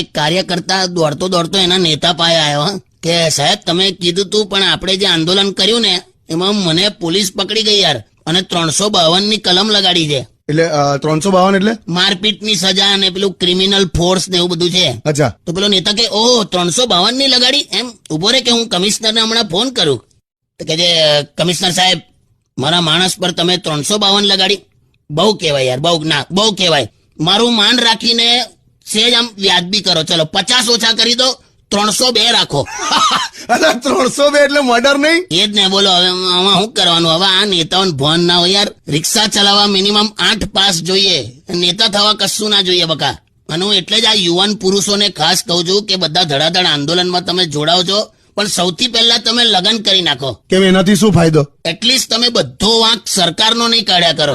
એક કાર્યકર્તા દોડતો દોડતો એના નેતા પાસે આવ્યો કે સાહેબ તમે કીધું તું પણ આપણે જે આંદોલન કર્યું ને એમાં મને પોલીસ પકડી ગઈ યાર અને ત્રણસો બાવનની કલમ લગાડી છે. એટલે ત્રણસો બાવન એટલે? મારપીટની સજા અને પેલું ક્રિમિનલ ફોર્સ ને એવું બધું છે. અચ્છા. તો પેલો નેતા કે ઓ ત્રણસો બાવનની લગાડી? એમ ઊભો રે કે હું કમિશનરને હમણાં ફોન કરું. તો કે જે કમિશનર સાહેબ મારા માણસ પર તમે ત્રણસો બાવન લગાડી. બહુ કહેવાય યાર બહુ ના બહુ કહેવાય. મારું માન રાખીને સેજ આમ વ્યાજબી કરો. ચલો પચાસ ઓછા કરી દો ત્રણસો બે રાખો. અરે ત્રણસો બે એટલે મર્ડર નહીં? એ જ ને બોલો હવે આમાં શું કરવાનું? હવે આ નેતાઓને ભોન ના હોય યાર. રિક્ષા ચલાવવા મિનિમમ આઠ પાસ જોઈએ. નેતા થવા કશું ના જોઈએ બકા. અને હું એટલે જ આ યુવાન પુરુષોને ખાસ કહું છું કે બધા ધડાધડ આંદોલનમાં તમે જોડાવ છો પણ સૌથી પહેલા તમે લગ્ન કરી નાખો. કેમ એનાથી શું ફાયદો? એટલીસ્ટ તમે બધો વાંક સરકારનો નહીં કાઢ્યા કરો.